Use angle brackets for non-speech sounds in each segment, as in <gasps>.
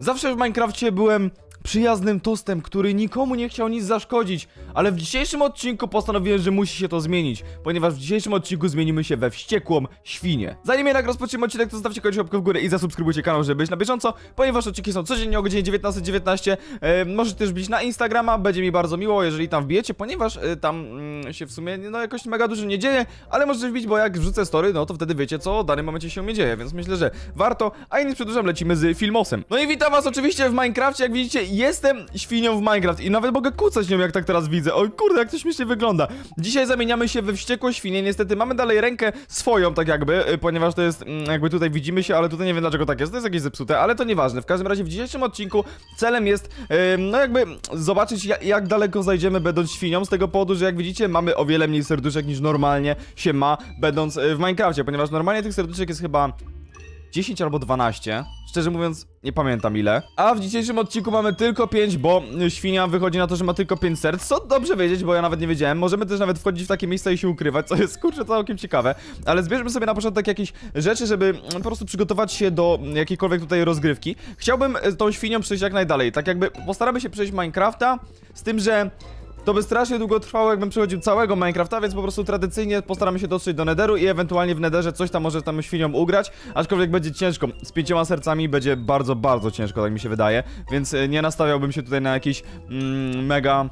Zawsze w Minecrafcie byłem przyjaznym tostem, który nikomu nie chciał nic zaszkodzić, ale w dzisiejszym odcinku postanowiłem, że musi się to zmienić, ponieważ w dzisiejszym odcinku zmienimy się we wściekłą świnię. Zanim jednak rozpoczniemy odcinek, to zostawcie koniecznie łapkę w górę i zasubskrybujcie kanał, żeby być na bieżąco, ponieważ odcinki są codziennie o godzinie 19.19. E, możecie też być na Instagrama, będzie mi bardzo miło, jeżeli tam wbijecie, ponieważ e, tam mm, się w sumie no jakoś mega dużo nie dzieje, ale możecie wbić, bo jak wrzucę story, no to wtedy wiecie, co w danym momencie się nie dzieje, więc myślę, że warto, a nie przedłużam, lecimy z Filmosem. No i witam was oczywiście w Minecrafcie, jak widzicie, jestem świnią w Minecraft i nawet mogę kucać nią, jak tak teraz widzę. Oj kurde, jak to śmiesznie wygląda. Dzisiaj zamieniamy się we wściekłą świnię, niestety mamy dalej rękę swoją, tak jakby, y, ponieważ to jest, mm, jakby tutaj widzimy się, ale tutaj nie wiem dlaczego tak jest, to jest jakieś zepsute, ale to nieważne. W każdym razie w dzisiejszym odcinku celem jest, no jakby zobaczyć jak, jak daleko zajdziemy będąc świnią, z tego powodu, że jak widzicie mamy o wiele mniej serduszek niż normalnie się ma, będąc y, w Minecrafcie, ponieważ normalnie tych serduszek jest chyba 10 albo 12. Szczerze mówiąc, nie pamiętam ile. A w dzisiejszym odcinku mamy tylko 5, bo świnia wychodzi na to, że ma tylko 5 serc. Co dobrze wiedzieć, bo ja nawet nie wiedziałem. Możemy też nawet wchodzić w takie miejsca i się ukrywać, co jest kurczę całkiem ciekawe. Ale zbierzmy sobie na początek jakieś rzeczy, żeby po prostu przygotować się do jakiejkolwiek tutaj rozgrywki. Chciałbym e, tą świnią przejść jak najdalej. Tak jakby postaramy się przejść Minecrafta, z tym, że to by strasznie długo trwało, jakbym przechodził całego Minecrafta, więc po prostu tradycyjnie postaramy się dotrzeć do Netheru i ewentualnie w Netherze coś tam może tam świniom ugrać, aczkolwiek będzie ciężko. Z pięcioma sercami będzie bardzo, bardzo ciężko, tak mi się wydaje, więc e, nie nastawiałbym się tutaj na jakieś mm, mega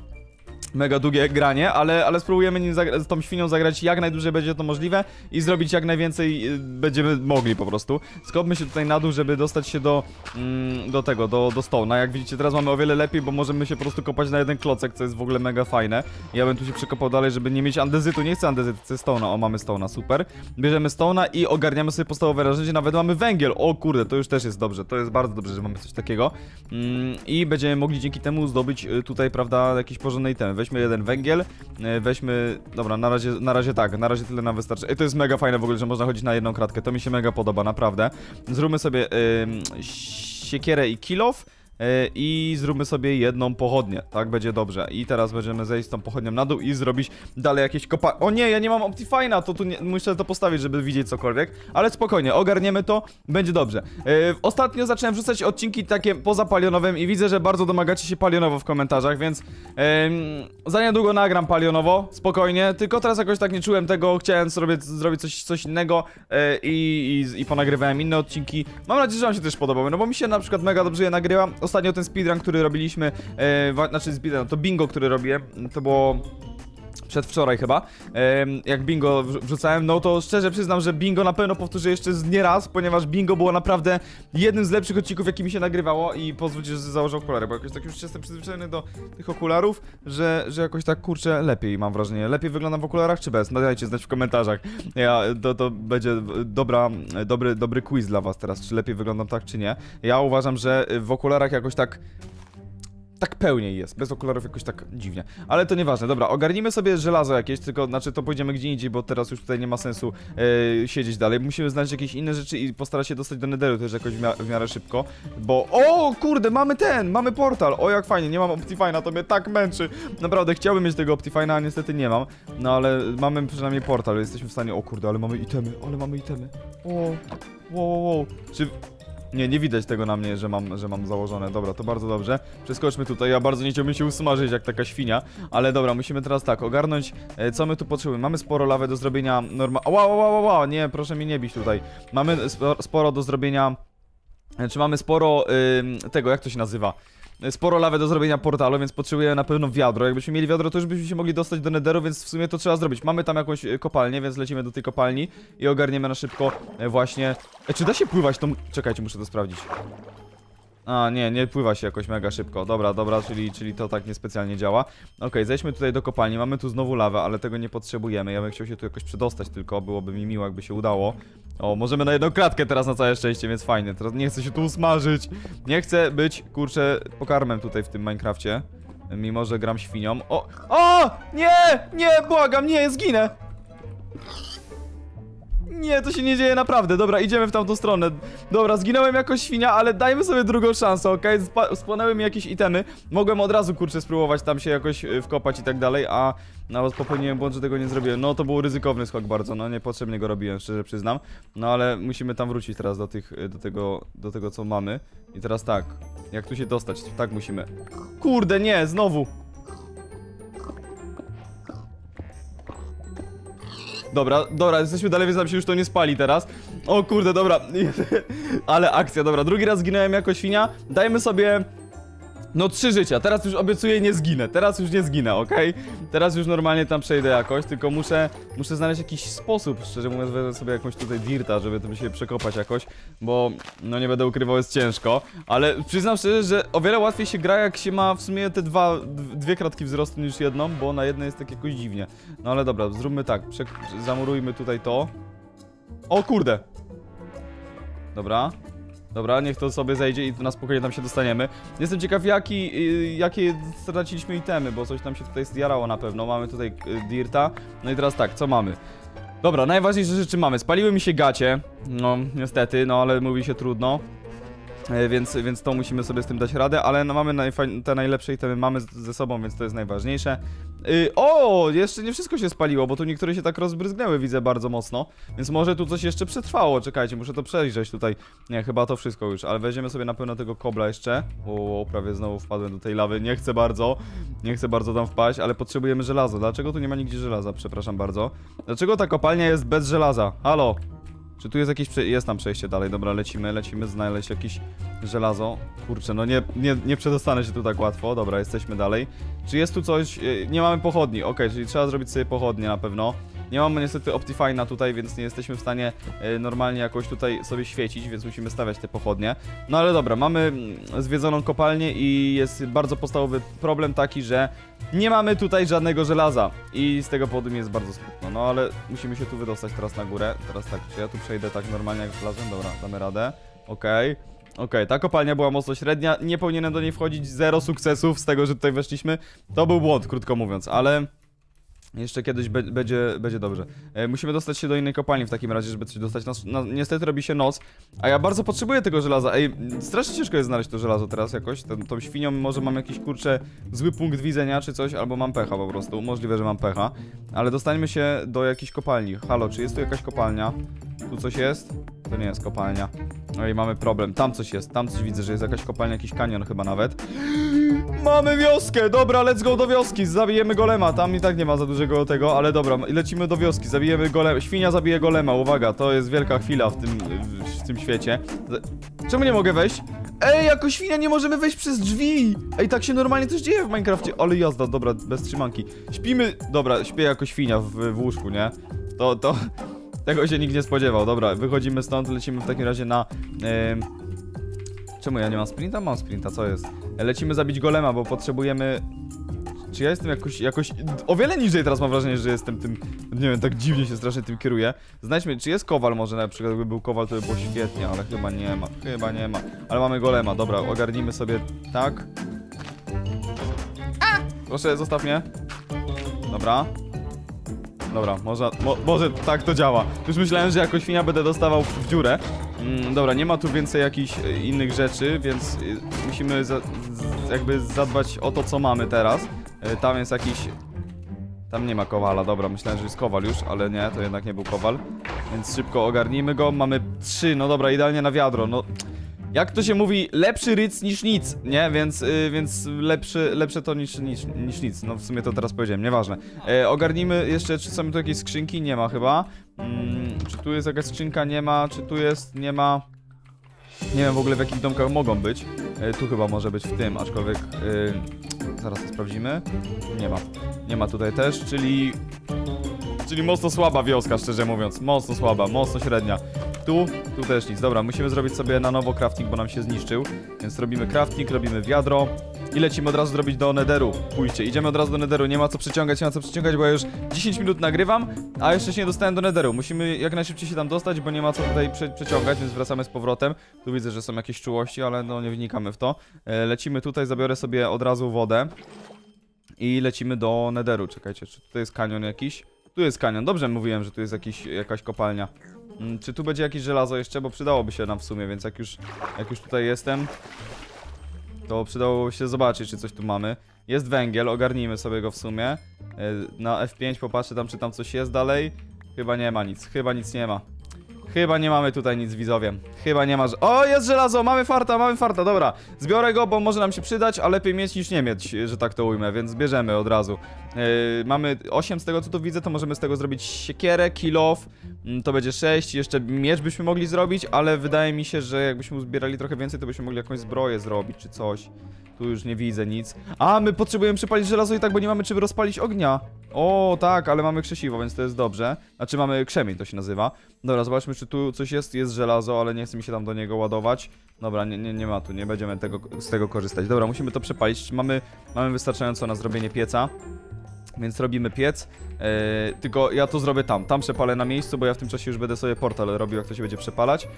mega długie granie, ale, ale spróbujemy nim z tą świnią zagrać jak najdłużej będzie to możliwe i zrobić jak najwięcej y, będziemy mogli po prostu. Skopmy się tutaj na dół, żeby dostać się do, mm, do tego, do, do stołna. Jak widzicie teraz mamy o wiele lepiej, bo możemy się po prostu kopać na jeden klocek, co jest w ogóle mega fajne. Ja bym tu się przekopał dalej, żeby nie mieć andezytu. Nie chcę andezytu, chcę stona. O, mamy stona, super. Bierzemy stona i ogarniamy sobie podstawowe narzędzie, nawet mamy węgiel. O kurde, to już też jest dobrze. To jest bardzo dobrze, że mamy coś takiego. Mm, I będziemy mogli dzięki temu zdobyć y, tutaj, prawda, jakieś porządne itemy. Weźmy jeden węgiel, y, weźmy... Dobra, na razie, na razie tak, na razie tyle nam wystarczy. Ej, to jest mega fajne w ogóle, że można chodzić na jedną kratkę. To mi się mega podoba, naprawdę. Zróbmy sobie ym, siekierę i kilof. Y, I zróbmy sobie jedną pochodnię, tak będzie dobrze. I teraz będziemy zejść z tą pochodnią na dół i zrobić dalej jakieś kopa... O nie, ja nie mam Optifine'a, to tu nie... muszę to postawić, żeby widzieć cokolwiek. Ale spokojnie, ogarniemy to, będzie dobrze. Yy, ostatnio zacząłem wrzucać odcinki takie poza palionowym i widzę, że bardzo domagacie się palionowo w komentarzach, więc yy, za niedługo nagram palionowo, spokojnie. Tylko teraz jakoś tak nie czułem tego, chciałem sobie zrobić coś, coś innego yy, i, i, i ponagrywałem inne odcinki. Mam nadzieję, że wam się też podobały, no bo mi się na przykład mega dobrze je nagrywa. Ostatnio ten speedrun, który robiliśmy, wa- znaczy speedrun, to bingo, który robię, to było przedwczoraj chyba, jak bingo wrzu- wrzucałem, no to szczerze przyznam, że bingo na pewno powtórzę jeszcze nieraz, ponieważ bingo było naprawdę jednym z lepszych odcinków, jaki mi się nagrywało i pozwólcie, że założę okulary, bo jakoś tak już jestem przyzwyczajony do tych okularów, że, że jakoś tak kurczę lepiej mam wrażenie. Lepiej wyglądam w okularach czy bez? No dajcie znać w komentarzach. Ja, to, to będzie dobra, dobry, dobry quiz dla was teraz, czy lepiej wyglądam tak czy nie. Ja uważam, że w okularach jakoś tak tak pełniej jest, bez okularów jakoś tak dziwnie. Ale to nieważne, dobra, ogarnijmy sobie żelazo jakieś, tylko, znaczy to pójdziemy gdzie indziej, bo teraz już tutaj nie ma sensu e, siedzieć dalej. Musimy znaleźć jakieś inne rzeczy i postarać się dostać do Netheru też jakoś w, mia w miarę szybko, bo... O, kurde, mamy ten, mamy portal, o jak fajnie, nie mam Optifine'a, to mnie tak męczy. Naprawdę, chciałbym mieć tego Optifine'a, a niestety nie mam, no ale mamy przynajmniej portal, jesteśmy w stanie... O kurde, ale mamy itemy, ale mamy itemy. O, wow, wow, wow. Czy... Nie, nie widać tego na mnie, że mam, że mam założone. Dobra, to bardzo dobrze. Przeskoczmy tutaj. Ja bardzo nie chciałbym się usmażyć jak taka świnia, ale dobra, musimy teraz tak ogarnąć, e, co my tu potrzebujemy. Mamy sporo lawy do zrobienia norma... Ła, ła, ła, ła, nie, proszę mnie nie bić tutaj. Mamy spo- sporo do zrobienia... e, Czy mamy sporo tego, jak to się nazywa? Sporo lawy do zrobienia portalu, więc potrzebujemy na pewno wiadro. Jakbyśmy mieli wiadro, to już byśmy się mogli dostać do Netheru, więc w sumie to trzeba zrobić. Mamy tam jakąś e, kopalnię, więc lecimy do tej kopalni i ogarniemy na szybko e, właśnie... E, czy da się pływać tą... Czekajcie, muszę to sprawdzić. A, nie, nie pływa się jakoś mega szybko. Dobra, dobra, czyli, czyli to tak niespecjalnie działa. Okej, zejdźmy tutaj do kopalni. Mamy tu znowu lawę, ale tego nie potrzebujemy. Ja bym chciał się tu jakoś przedostać tylko, byłoby mi miło, jakby się udało. O, możemy na jedną kratkę teraz na całe szczęście, więc fajnie. Teraz nie chcę się tu usmażyć. Nie chcę być, kurczę, pokarmem tutaj w tym Minecrafcie. Mimo, że gram świnią. O! O! Nie! Nie! Błagam, nie! Zginę! Nie, to się nie dzieje naprawdę. Dobra, idziemy w tamtą stronę. Dobra, zginąłem jako świnia, ale dajmy sobie drugą szansę, okej? Okay? Spłonęły mi jakieś itemy. Mogłem od razu, kurczę, spróbować tam się jakoś y, wkopać i tak dalej, a nawet popełniłem błąd, że tego nie zrobiłem. No, to był ryzykowny skok bardzo, no, niepotrzebnie go robiłem, szczerze przyznam. No, ale musimy tam wrócić teraz do tych, y, do tego, do tego, co mamy. I teraz tak, Jak tu się dostać? Tak musimy. Kurde, nie, znowu. Dobra, dobra, jesteśmy dalej, więc nam się już to nie spali teraz. O kurde, dobra. <laughs> Ale akcja, dobra. Drugi raz zginąłem jako świnia. Dajmy sobie... No trzy życia, teraz już obiecuję nie zginę, teraz już nie zginę, okej? Teraz już normalnie tam przejdę jakoś, tylko muszę, muszę znaleźć jakiś sposób, szczerze mówiąc, wezmę sobie jakąś tutaj dirta, żeby to się przekopać jakoś, bo no nie będę ukrywał, jest ciężko, ale przyznam szczerze, że o wiele łatwiej się gra, jak się ma w sumie te dwa, dwie kratki wzrostu niż jedną, bo na jednej jest tak jakoś dziwnie. No ale dobra, zróbmy tak, zamurujmy tutaj to. O kurde! Dobra. Dobra, niech to sobie zejdzie i na spokojnie tam się dostaniemy. Jestem ciekaw, jaki, y, jakie straciliśmy itemy, bo coś tam się tutaj zjarało na pewno. Mamy tutaj y, Dirta. No i teraz tak, co mamy? Dobra, najważniejsze rzeczy mamy. Spaliły mi się gacie. No, niestety, no ale mówi się trudno. E, Więc, więc to musimy sobie z tym dać radę, ale no, mamy te najlepsze itemy mamy ze sobą, więc to jest najważniejsze. Y, o, jeszcze nie wszystko się spaliło, bo tu niektóre się tak rozbryzgnęły, widzę bardzo mocno. Więc może tu coś jeszcze przetrwało, czekajcie, muszę to przejrzeć tutaj. Nie, chyba to wszystko już, ale weźmiemy sobie na pewno tego kobla jeszcze. O, prawie znowu wpadłem do tej lawy, nie chcę bardzo. Nie chcę bardzo tam wpaść, ale potrzebujemy żelaza. Dlaczego tu nie ma nigdzie żelaza, przepraszam bardzo. Dlaczego ta kopalnia jest bez żelaza? Halo? Czy tu jest jakieś. Jest tam przejście dalej, dobra, lecimy, lecimy znaleźć jakieś żelazo. Kurczę, no nie, nie, nie przedostanę się tu tak łatwo, dobra, jesteśmy dalej. Czy jest tu coś... y, Nie mamy pochodni, okej, czyli trzeba zrobić sobie pochodnie na pewno. Nie mamy niestety Optifine'a tutaj, więc nie jesteśmy w stanie y, normalnie jakoś tutaj sobie świecić, więc musimy stawiać te pochodnie. No ale dobra, mamy mm, zwiedzoną kopalnię i jest bardzo podstawowy problem taki, że nie mamy tutaj żadnego żelaza i z tego powodu mi jest bardzo smutno. No ale musimy się tu wydostać teraz na górę. Teraz tak, czy ja tu przejdę tak normalnie jak żelazem? Dobra, damy radę. Okej. Okej, ta kopalnia była mocno średnia, nie powinienem do niej wchodzić, zero sukcesów z tego, że tutaj weszliśmy. To był błąd, krótko mówiąc, ale jeszcze kiedyś be będzie, będzie dobrze. E, musimy dostać się do innej kopalni w takim razie, żeby coś dostać. Nas, no, niestety robi się noc, a ja bardzo potrzebuję tego żelaza. Ej, strasznie ciężko jest znaleźć to żelazo teraz jakoś. Tą, tą świnią może mam jakiś kurczę zły punkt widzenia czy coś, albo mam pecha po prostu. Możliwe, że mam pecha. Ale dostańmy się do jakiejś kopalni. Halo, czy jest tu jakaś kopalnia? Tu coś jest? To nie jest kopalnia. Oj, mamy problem. Tam coś jest, tam coś widzę, że jest jakaś kopalnia, jakiś kanion chyba nawet. <gasps> Mamy wioskę! Dobra, let's go do wioski. Zabijemy golema. Tam i tak nie ma za dużego tego, ale dobra, lecimy do wioski. Zabijemy golema. Świnia zabije golema. Uwaga, to jest wielka chwila w tym, w, tym świecie. Czemu nie mogę wejść? Ej, jako świnia nie możemy wejść przez drzwi! Ej, tak się normalnie coś dzieje w Minecrafcie. Ale jazda, dobra, bez trzymanki. Śpimy. Dobra, śpię jako świnia w, w łóżku, nie? To, to. <laughs> Tego się nikt nie spodziewał. Dobra, wychodzimy stąd, lecimy w takim razie na. em, Czemu ja nie mam sprinta? Mam sprinta, co jest? Lecimy zabić golema, bo potrzebujemy... Czy ja jestem jakoś, jakoś... O wiele niżej teraz mam wrażenie, że jestem tym... Nie wiem, tak dziwnie się strasznie tym kieruję. Znajdźmy, czy jest kowal może na przykład, gdyby był kowal, to by było świetnie, ale chyba nie ma, chyba nie ma. Ale mamy golema, dobra, ogarnijmy sobie tak. Proszę, zostaw mnie. Dobra. Dobra, może, mo, może tak to działa. Już myślałem, że jako świnia będę dostawał w dziurę. Mm, dobra, nie ma tu więcej jakichś e, innych rzeczy, więc y, musimy za, jakby zadbać o to, co mamy teraz. E, tam jest jakiś... Tam nie ma kowala, dobra, myślałem, że jest kowal już, ale nie, to jednak nie był kowal. Więc szybko ogarnijmy go, mamy trzy, no dobra, idealnie na wiadro, no... Jak to się mówi, lepszy ryc niż nic, nie? Więc, y, więc lepszy, lepsze to niż, niż, niż nic. No w sumie to teraz powiedziałem, nieważne. E, ogarnijmy jeszcze, czy są tu jakieś skrzynki? Nie ma chyba. Mm, czy tu jest jakaś skrzynka? Nie ma. Czy tu jest? Nie ma. Nie wiem w ogóle w jakich domkach mogą być. E, tu chyba może być w tym, aczkolwiek... Y, zaraz to sprawdzimy. Nie ma. Nie ma tutaj też, czyli... Czyli mocno słaba wioska, szczerze mówiąc. Mocno słaba, mocno średnia. Tu, tu też nic. Dobra, musimy zrobić sobie na nowo crafting, bo nam się zniszczył. Więc robimy crafting, robimy wiadro i lecimy od razu zrobić do nederu. Pójdźcie, idziemy od razu do nederu. Nie ma co przeciągać, nie ma co przeciągać, bo ja już 10 minut nagrywam, a jeszcze się nie dostałem do nederu. Musimy jak najszybciej się tam dostać, bo nie ma co tutaj prze przeciągać, więc wracamy z powrotem. Tu widzę, że są jakieś czułości, ale no nie wnikamy w to. E, lecimy tutaj, zabiorę sobie od razu wodę i lecimy do nederu. Czekajcie, czy tutaj jest kanion jakiś? Tu jest kanion, dobrze mówiłem, że tu jest jakiś, jakaś kopalnia. Mm, Czy tu będzie jakieś żelazo jeszcze, bo przydałoby się nam w sumie, więc jak już, jak już tutaj jestem, to przydałoby się zobaczyć, czy coś tu mamy. Jest węgiel, ogarnijmy sobie go w sumie. E, Na F5 popatrzę tam, czy tam coś jest dalej. Chyba nie ma nic, chyba nic nie ma. Chyba nie mamy tutaj nic widzowie. Chyba nie ma. O, jest żelazo, mamy farta, mamy farta, dobra. Zbiorę go, bo może nam się przydać, a lepiej mieć niż nie mieć, że tak to ujmę, więc bierzemy od razu. Yy, mamy 8 z tego co tu widzę, to możemy z tego zrobić siekierę, kill off, mm, to będzie 6, jeszcze miecz byśmy mogli zrobić, ale wydaje mi się, że jakbyśmy uzbierali trochę więcej, to byśmy mogli jakąś zbroję zrobić czy coś. Tu już nie widzę nic. A, my potrzebujemy przypalić żelazo i tak, bo nie mamy czym rozpalić ognia. O, tak, ale mamy krzesiwo, więc to jest dobrze. Znaczy mamy krzemień, to się nazywa. Dobra, zobaczmy, czy tu coś jest. Jest żelazo, ale nie chce mi się tam do niego ładować. Dobra, nie, nie, nie ma tu, nie będziemy tego, z tego korzystać. Dobra, musimy to przepalić. Mamy, mamy wystarczająco na zrobienie pieca? Więc robimy piec. E, tylko ja to zrobię tam. Tam przepalę na miejscu, bo ja w tym czasie już będę sobie portal robił, jak to się będzie przepalać.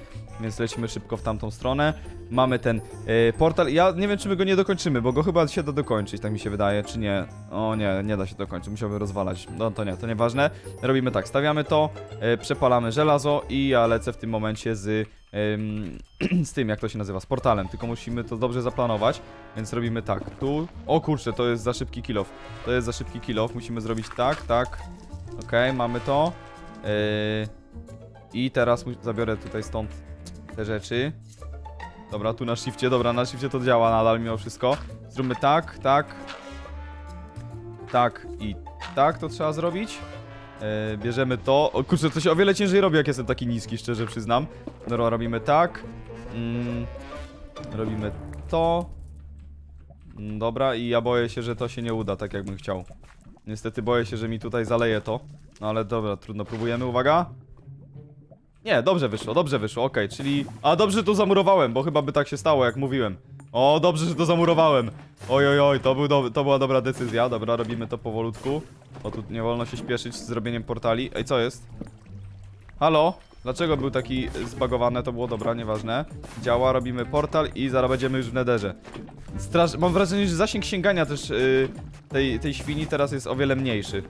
Więc lecimy szybko w tamtą stronę. Mamy ten e, portal. Ja nie wiem, czy my go nie dokończymy, bo go chyba się da dokończyć, tak mi się wydaje, czy nie. O nie, nie da się dokończyć, musiałby rozwalać. No to nie, to nieważne. Robimy tak, stawiamy to, e, przepalamy żelazo i ja lecę w tym momencie z, <clears throat> z tym, jak to się nazywa, z portalem. Tylko musimy to dobrze zaplanować, więc robimy tak. Tu, o kurczę, to jest za szybki kill off. To jest za szybki kill off, musimy zrobić tak, tak. Okej, mamy to. E, I teraz zabiorę tutaj stąd te rzeczy. Dobra, tu na shifcie, dobra, na shifcie to działa nadal mimo wszystko. Zróbmy tak, tak. Tak i tak to trzeba zrobić. E, bierzemy to. O kurczę, to się o wiele ciężej robi, jak jestem taki niski, szczerze przyznam. Dobra, robimy tak. Mm, robimy to. Mm, Dobra, i ja boję się, że to się nie uda tak, jakbym chciał. Niestety boję się, że mi tutaj zaleje to. No ale dobra, trudno, próbujemy, uwaga. Nie, dobrze wyszło, dobrze wyszło, okej, czyli... A dobrze, że to zamurowałem, bo chyba by tak się stało, jak mówiłem. O, dobrze, że to zamurowałem. Oj, oj, oj, to, był do... to była dobra decyzja. Dobra, robimy to powolutku. O, tu nie wolno się śpieszyć z zrobieniem portali. Ej, co jest? Halo? Dlaczego był taki zbagowany? To było dobra, nieważne. Działa, robimy portal i zaraz będziemy już w nederze. Straż... Mam wrażenie, że zasięg sięgania też yy, tej, tej świni teraz jest o wiele mniejszy.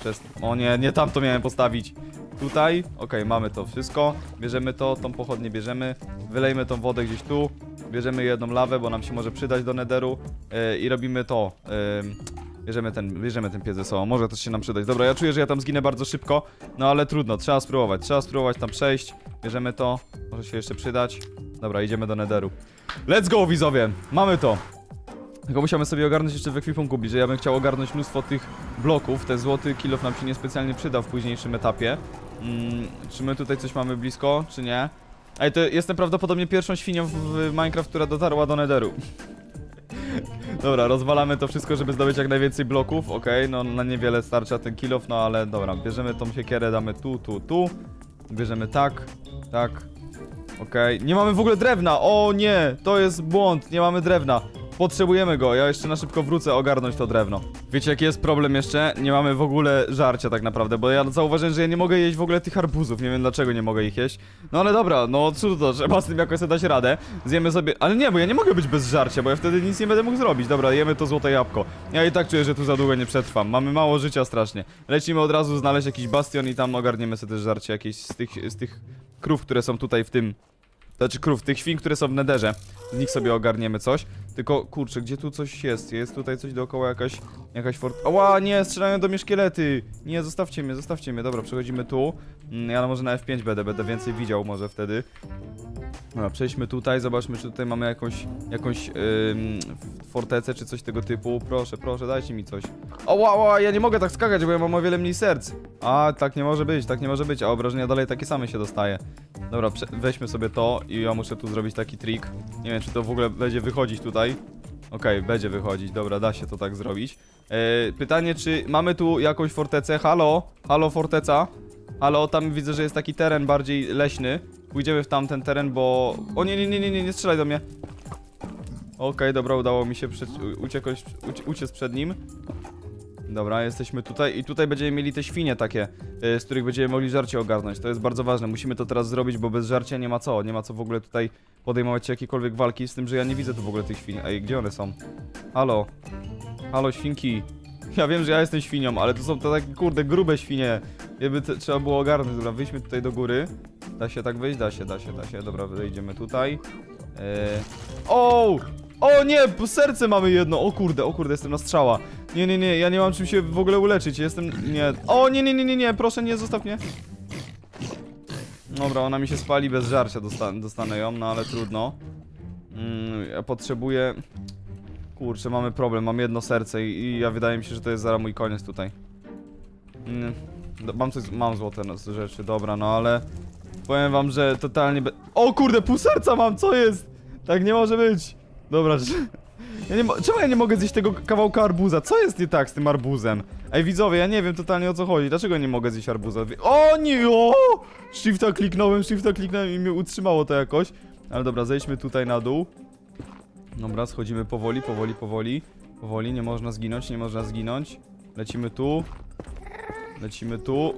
Przez... O nie, nie tam to miałem postawić. Tutaj, okej, mamy to wszystko. Bierzemy to, tą pochodnię bierzemy. Wylejmy tą wodę gdzieś tu. Bierzemy jedną lawę, bo nam się może przydać do nederu. Yy, I robimy to. Bierzemy ten, bierzemy ten piec ze sobą. Może też się nam przydać. Dobra, ja czuję, że ja tam zginę bardzo szybko. No ale trudno, trzeba spróbować. Trzeba spróbować tam przejść. Bierzemy to. Może się jeszcze przydać. Dobra, idziemy do nederu. Let's go, widzowie! Mamy to! Tylko musiałem sobie ogarnąć jeszcze w ekwipunku bliżej. Ja bym chciał ogarnąć mnóstwo tych bloków. Ten złoty kilof nam się niespecjalnie przyda w późniejszym etapie. Mm, czy my tutaj coś mamy blisko, czy nie? Ej, to jestem prawdopodobnie pierwszą świnią w, Minecraft, która dotarła do Netheru. <laughs> dobra, rozwalamy to wszystko, żeby zdobyć jak najwięcej bloków. Okej, no na niewiele starcza ten kilof, no ale dobra, bierzemy tą siekierę, damy tu, tu, tu. Bierzemy tak, tak. Okej, nie mamy w ogóle drewna. O nie, to jest błąd, nie mamy drewna. Potrzebujemy go, ja jeszcze na szybko wrócę ogarnąć to drewno. Wiecie jaki jest problem jeszcze? Nie mamy w ogóle żarcia tak naprawdę, bo ja zauważyłem, że ja nie mogę jeść w ogóle tych arbuzów, nie wiem dlaczego nie mogę ich jeść. No ale dobra, no cóż to, trzeba z tym jakoś sobie dać radę. Zjemy sobie, ale nie, bo ja nie mogę być bez żarcia, bo ja wtedy nic nie będę mógł zrobić. Dobra, jemy to złote jabłko. Ja i tak czuję, że tu za długo nie przetrwam. Mamy mało życia strasznie. Lecimy od razu znaleźć jakiś bastion i tam ogarniemy sobie też żarcie jakieś z tych, z tych krów, które są tutaj w tym znaczy krów, tych świn, które są w nederze. Z nich sobie ogarniemy coś. Tylko, kurczę, gdzie tu coś jest? Jest tutaj coś dookoła, jakaś, jakaś fort... Ała, nie, strzelają do mnie szkielety! Nie, zostawcie mnie, zostawcie mnie. Dobra, przechodzimy tu. Mm, Ja może na F5 będę, będę więcej widział może wtedy. Dobra, przejdźmy tutaj, zobaczmy, czy tutaj mamy jakąś, jakąś ym, fortecę, czy coś tego typu. Proszę, proszę, dajcie mi coś. Ała, ała, ja nie mogę tak skakać, bo ja mam o wiele mniej serc. A, tak nie może być, tak nie może być, a obrażenia dalej takie same się dostaje. Dobra, weźmy sobie to i ja muszę tu zrobić taki trik. Nie wiem, czy to w ogóle będzie wychodzić tutaj. Okej, będzie wychodzić, dobra, da się to tak zrobić. E, pytanie, czy mamy tu jakąś fortecę? Halo? Halo, forteca? Halo, tam widzę, że jest taki teren bardziej leśny. Pójdziemy w tamten teren, bo... O nie, nie, nie, nie, nie, nie strzelaj do mnie. Okej, dobra, udało mi się przed... uciekać, ucie- uciec przed nim. Dobra, jesteśmy tutaj i tutaj będziemy mieli te świnie takie, y, z których będziemy mogli żarcie ogarnąć. To jest bardzo ważne, musimy to teraz zrobić, bo bez żarcia nie ma co. Nie ma co w ogóle tutaj podejmować jakiejkolwiek walki, z tym, że ja nie widzę tu w ogóle tych świn. Ej, gdzie one są? Halo? Halo, świnki. Ja wiem, że ja jestem świnią, ale to są te takie, kurde, grube świnie. Jakby trzeba było ogarnąć. Dobra, wyjdźmy tutaj do góry. Da się tak wyjść? Da się, da się, da się. Dobra, wejdziemy tutaj. Eee... O! O nie, serce mamy jedno. O kurde, o kurde, jestem na strzała. Nie, nie, nie, ja nie mam czym się w ogóle uleczyć. Jestem. Nie. O, nie, nie, nie, nie, nie, proszę, nie zostaw mnie. Dobra, ona mi się spali bez żarcia, dostanę, dostanę ją, no ale trudno. Mm, ja potrzebuję... Kurczę, mamy problem, mam jedno serce i, i ja wydaje mi się, że to jest zaraz mój koniec tutaj. Mm, mam coś, mam złote no, rzeczy, dobra, no ale... Powiem wam, że totalnie be... O kurde, pół serca mam, co jest? Tak nie może być. Dobra, <laughs> że... Ja nie Czemu ja nie mogę zjeść tego kawałka arbuza? Co jest nie tak z tym arbuzem? Ej widzowie, ja nie wiem totalnie o co chodzi. Dlaczego nie mogę zjeść arbuza? O nie! O! Shifta kliknąłem, shifta kliknąłem i mnie utrzymało to jakoś. Ale dobra, zejdźmy tutaj na dół. Dobra, schodzimy powoli, powoli, powoli. Powoli, nie można zginąć, nie można zginąć. Lecimy tu. Lecimy tu.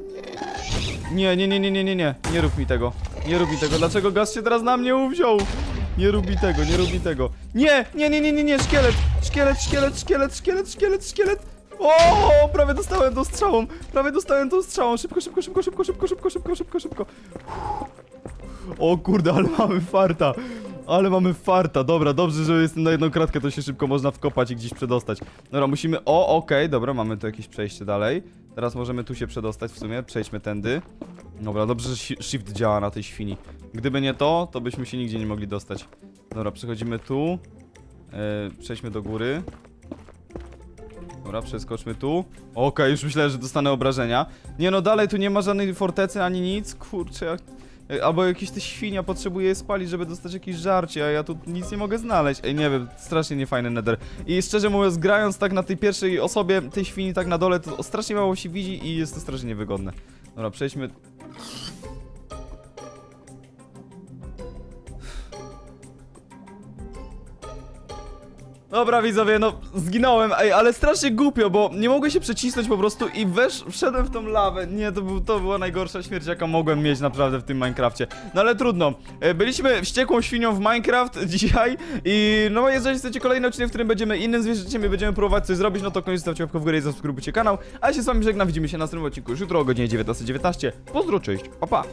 Nie, nie, nie, nie, nie, nie, nie. Nie rób mi tego. Nie rób mi tego. Dlaczego gaz się teraz na mnie uwziął? Nie rób mi tego, nie rób mi tego. Nie, nie, nie, nie, nie, nie, szkielet. Szkielet, szkielet, szkielet, szkielet, szkielet, szkielet. O, prawie dostałem tą strzałą. Prawie dostałem tą strzałą. Szybko, szybko, szybko, szybko, szybko, szybko, szybko, szybko, szybko. O kurde, ale mamy farta. Ale mamy farta. Dobra, dobrze, że jestem na jedną kratkę, to się szybko można wkopać i gdzieś przedostać. Dobra, musimy... O, okej, dobra, mamy tu jakieś przejście dalej. Teraz możemy tu się przedostać w sumie, przejdźmy tędy. Dobra, dobrze, że shi- shift działa na tej świni. Gdyby nie to, to byśmy się nigdzie nie mogli dostać. Dobra, przechodzimy tu. Yy, przejdźmy do góry. Dobra, przeskoczmy tu. Okej, już myślałem, że dostanę obrażenia. Nie no, dalej tu nie ma żadnej fortecy ani nic. Kurczę, jak... Ej, Albo jakieś te świnia potrzebuje je spalić, żeby dostać jakieś żarcie, a ja tu nic nie mogę znaleźć. Ej, nie wiem, strasznie niefajny nether. I szczerze mówiąc, grając tak na tej pierwszej osobie, tej świni tak na dole, to strasznie mało się widzi i jest to strasznie niewygodne. Dobra, przejdźmy... Dobra widzowie, no zginąłem, ej, ale strasznie głupio, bo nie mogłem się przecisnąć po prostu i wesz, wszedłem w tą lawę. Nie, to, był, to była najgorsza śmierć, jaką mogłem mieć naprawdę w tym Minecrafcie. No ale trudno. E, Byliśmy wściekłą świnią w Minecraft <laughs> dzisiaj i no jeżeli chcecie kolejny odcinek, w którym będziemy innym zwierzęciem i będziemy próbować coś zrobić, no to koniecznie stawcie łapkę w górę i zasubskrybujcie kanał. A ja się z wami żegnam, widzimy się na następnym odcinku już jutro o godzinie 19.19. Pozdro, cześć, pa pa!